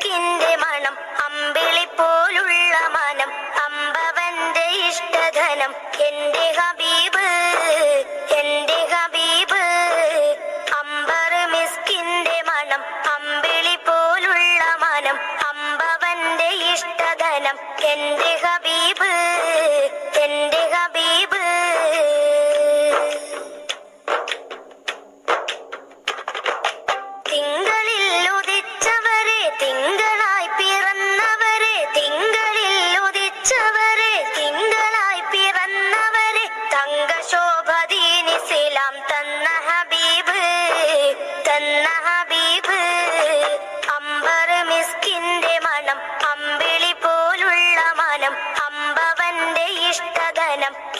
മിസ്കിന്റെ മണം അമ്പിളി പോലുള്ള മനം അമ്പവന്റെ ഇഷ്ടധനം. എന്റെ ഹബീബ് എന്റെ ഹബീബ് അമ്പർ മിസ്കിന്റെ മണം അമ്പിളി പോലുള്ള മനം അമ്പവന്റെ ഇഷ്ടധനം. എന്റെ ഹബീബ്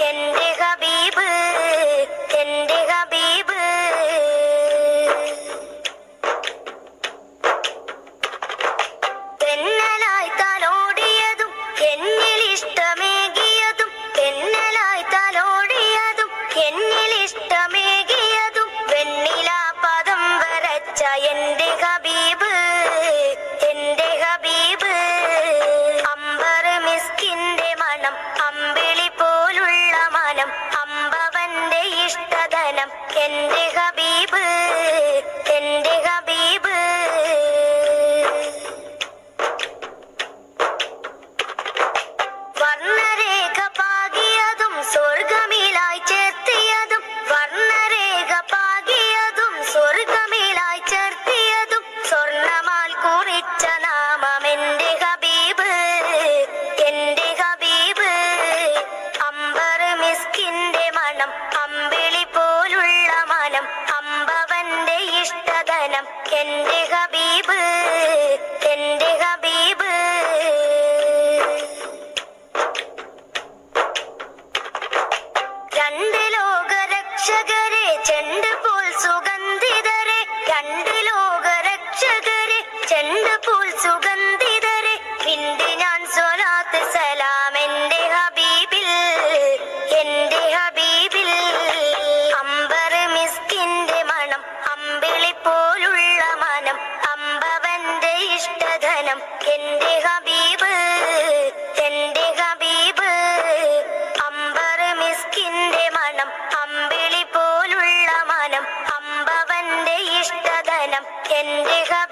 എന്റെ തെന്നലായി തലോടിയതും എന്നിൽ ഇഷ്ടമേകിയതും എന്റെ ഹബീബ് എന്റെ ഹബീബ്. രണ്ട് ലോക രക്ഷകരെ ചെണ്ട് പോൽ സുഗന്ധിതരെ രണ്ട് ലോകരക്ഷകരെ ചെണ്ട് പോൽ സുഗന്ധിതരെ. പിണ്ട് ഞാൻ സ്വലാത്ത് സലാം എന്റെ മിസ്കിന്റെ അമ്പിളി പോലുള്ള മനം അമ്പവന്റെ എന്റെ ഹബീബ്